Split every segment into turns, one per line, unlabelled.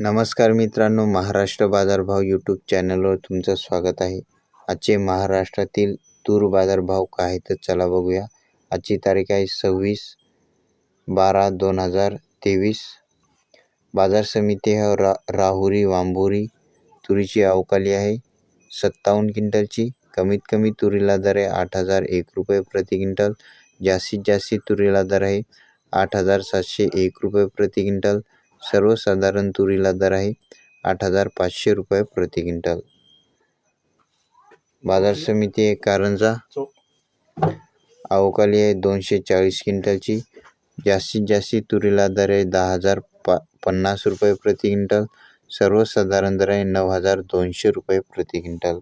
नमस्कार मित्रांनो महाराष्ट्र बाजारभाव यूट्यूब चॅनलवर तुमचं स्वागत आहे. आजचे महाराष्ट्रातील तूर बाजारभाव काय आहे तर चला बघूया. आजची तारीख आहे सव्वीस बारा दोन हजार तेवीस. बाजार समिती आहे रा राहुरी वांभुरी तुरीची अवकाली आहे. सत्तावन्न क्विंटलची कमीत कमी तुरीला दर आहे आठ हजार एक रुपये प्रति क्विंटल. जास्तीत जास्त तुरीला दर आहे आठ हजार सातशे एक रुपये प्रति क्विंटल. सर्वसाधारण तुरीला दर आहे आठ हजार पाचशे रुपये प्रति क्विंटल. बाजार समिती आहे कारंजा. अवकाली आहे दोनशे चाळीस क्विंटलची. जास्तीत जास्त तुरीला दर आहे दहा हजार पा पन्नास रुपये प्रति क्विंटल. सर्वसाधारण दर आहे नऊ हजार दोनशे रुपये प्रति क्विंटल.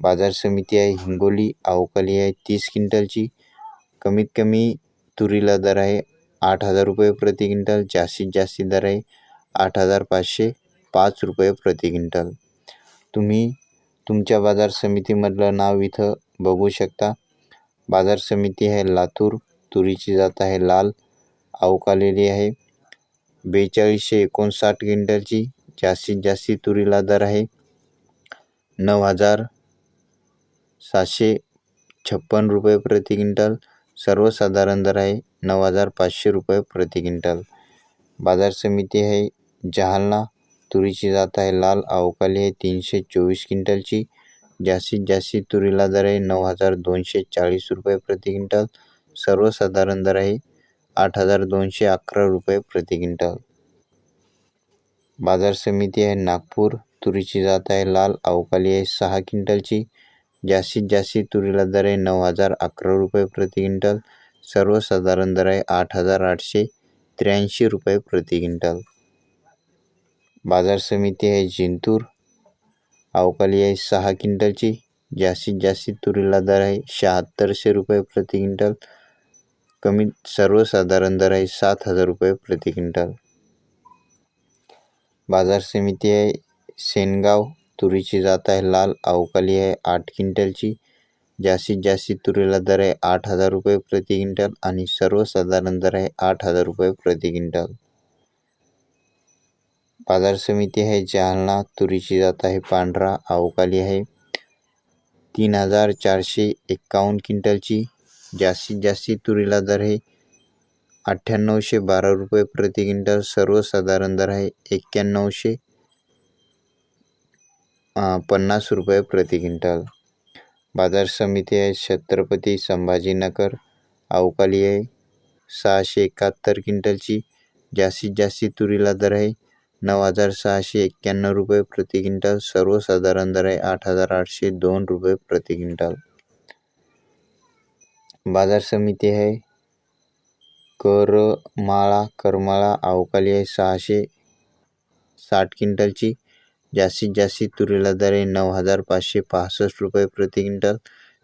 बाजार समिती आहे हिंगोली. अवकाली आहे तीस क्विंटलची. कमीत कमी तुरीला दर आहे आठ हजार रुपये प्रति क्विंटल जास्तीत जास्त दर आहे आठ हजार पाचशे पाच रुपये प्रति क्विंटल. तुम्ही तुमच्या बाजार समितीमधलं नाव इथं बघू शकता. बाजार समिती आहे लातूर तुरीची जात आहे लाल अवकालेली आहे. बेचाळीसशे एकोणसाठ क्विंटलची जास्तीत जास्त तुरीला दर आहे नऊ हजार सातशे छप्पन रुपये प्रति क्विंटल. सर्वसाधारण दर आहे नऊ हजार पाचशे रुपये प्रति क्विंटल. बाजार समिती आहे जालना. तुरीची जात आहे लाल. अवकाली आहे तीनशे चोवीस क्विंटलची. जास्तीत जास्त तुरीला दर आहे नऊ हजार दोनशे चाळीस रुपये प्रति क्विंटल. सर्वसाधारण दर आहे आठ हजार दोनशे अकरा रुपये प्रति क्विंटल. बाजार समिती आहे नागपूर. तुरीची जात आहे लाल. अवकाली आहे सहा क्विंटलची. जास्तीत जास्त तुरीला दर आहे नऊ हजार अकरा रुपये प्रति क्विंटल. सर्वसाधारण दर आहे आठ हजार आठशे त्र्याऐंशी रुपये प्रति क्विंटल. बाजार समिती आहे जिंतूर. अवकाली आहे सहा क्विंटलची. जास्तीत जास्त तुरीला दर आहे शहात्तरशे रुपये प्रति क्विंटल. कमी सर्वसाधारण दर आहे सात हजार रुपये प्रति क्विंटल. बाजार समिती आहे सेनगाव तुरीची जात आहे लाल अवकाली आहे आठ क्विंटलची. जास्तीत जास्त तुरीला दर आहे आठ हज़ार रुपये प्रति क्विंटल आणि सर्वसाधारण दर आहे आठ हज़ार रुपये प्रति क्विंटल. बाज़ार समिती आहे जालना, तुरीची जात आहे पांढरा अवकाली आहे तीन हज़ार चारशे एक्कावन्न क्विंटलची. जास्तीत जास्त तुरीला दर आहे अठ्ठ्याण्णवशे बारा रुपये प्रति क्विंटल, सर्वसाधारण दर आहे एक्क्याण्णवशे पन्नास रुपये प्रति क्विंटल. बाजार समिती आहे छत्रपती संभाजीनगर अवकाली आहे. सहाशे एकाहत्तर क्विंटलची जास्तीत जास्त तुरीला दर आहे. नऊ हजार सहाशे एक्क्याण्णव रुपये प्रति क्विंटल. सर्वसाधारण दर आहे आठ हजार आठशे दोन रुपये प्रति क्विंटल. बाजार समिती आहे करमाळा करमाळा अवकाली आहे सहाशे साठ क्विंटलची. जास्तीत जास्त तुरीला दर आहे नऊ हजार पाचशे पासष्ट रुपये प्रति क्विंटल.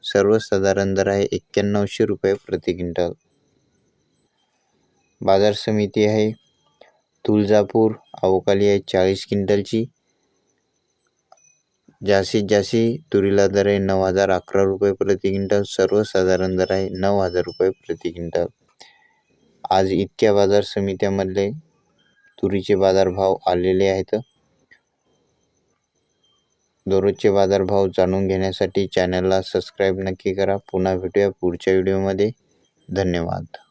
सर्वसाधारण दर आहे एक्क्याण्णवशे रुपये प्रति क्विंटल. बाजार समिती आहे तुळजापूर. अवकाली आहे चाळीस क्विंटलची. जास्तीत जास्त तुरीला दर आहे नऊ हजार अकरा रुपये प्रति क्विंटल. सर्वसाधारण दर आहे नऊ हजार रुपये प्रति क्विंटल. आज इतक्या बाजार समित्यामधले तुरीचे बाजारभाव आलेले आहेत. दररोजचे बाजारभाव जाणून घेण्यासाठी चॅनलला सबस्क्राईब नक्की करा. पुन्हा भेटूया पुढच्या व्हिडिओमध्ये. धन्यवाद.